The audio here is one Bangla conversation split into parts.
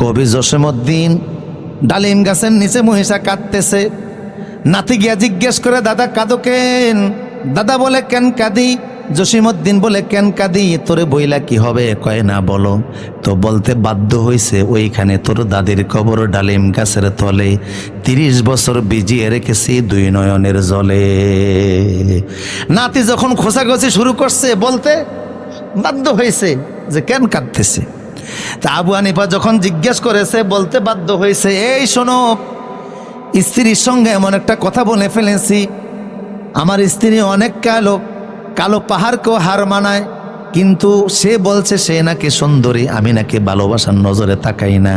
কবি জসীমউদ্দিন, ডালিম গাছের নিচে মহিষা কাঁদতেছে। নাতি গিয়া জিজ্ঞেস করে, দাদা, কাঁদো কেন? দাদা বলে, কেন কাঁদি? জসীমউদ্দিন বলে, কেন কাঁদি? তোরে বইলা কি হবে? কয় না, বলো। তো বলতে বাধ্য হইছে, ওইখানে তোর দাদির কবর ডালিম গাছের তলে। তিরিশ বছর বিজিয়ে রেখেছি দুই নয়নের জলে। নাতি যখন খোঁচাখোঁচি শুরু করছে, বলতে বাধ্য হয়েছে যে, কেন কাঁদতেছে? তা আবু হানিফা যখন জিজ্ঞেস করেছে বলতে বাধ্য হয়েছে, এই শোনো, স্ত্রীর সঙ্গে এমন একটা কথা বলে ফেলেছি। আমার স্ত্রী অনেক কালো কালো পাহাড়কেও হার মানায়। কিন্তু সে বলছে, সে নাকি সুন্দরী, আমি নাকি ভালোবাসার নজরে তাকাই না।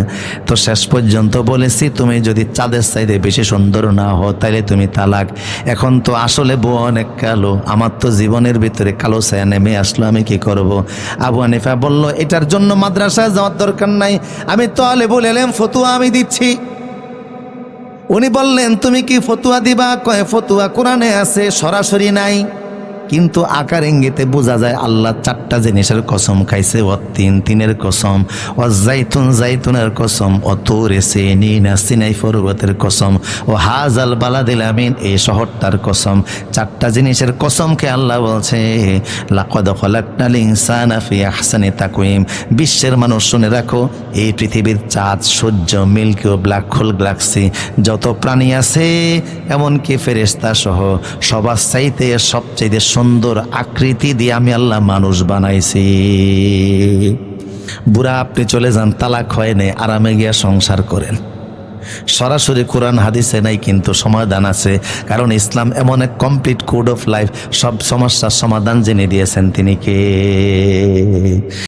তো শেষ পর্যন্ত বলেছি, তুমি যদি চাঁদের চাইতে বেশি সুন্দর না হও তাহলে তুমি তালাক। এখন তো আসলে বউ অনেক কালো, আমার তো জীবনের ভিতরে কালো ছায়া নেমে আসলো, আমি কি করব? আবু আনিফা বলল, এটার জন্য মাদ্রাসায় যাওয়ার দরকার নাই, আমি তো আলে বলেলাম ফতুয়া আমি দিচ্ছি। উনি বললেন, তুমি কি ফতুয়া দিবা? কয়, ফতুয়া কোরআনে আছে, সরাসরি নাই। কিন্তু আকার ইঙ্গিতে বোঝা যায় আল্লাহ চারটা জিনিসের কসম খাইছে, ও তিন তিনের কসম, ও জাইতুন জাইতুনের কসম, ও তোরে সেনি সিনাই পর্বতের কসম, ও হাজাল বালাদিল আমিন, এই শহরটার কসম। চারটা জিনিসের কসমকে আল্লাহ বলছে বিশ্বের মানুষ শুনে রাখো, এই পৃথিবীর চাঁদ, সূর্য, মিল্কি ও ব্ল্যাক হোল যত প্রাণী আছে, এমনকি ফেরেস্তা সহ, সবার চাইতে সবচাইতে সুন্দর আকৃতি দিয়ে আমি আল্লাহ মানুষ বানাইছি। বুড়া, আপনি চলে যান, তালাক হয় নেই, আরামে গিয়া সংসার করেন। সরাসরি কোরআন, হাদিসে নাই, কিন্তু সমাধান আছে, কারণ ইসলাম এমন এক কমপ্লিট কোড অফ লাইফ সব সমস্যার সমাধান জেনে দিয়েছেন তিনি কে?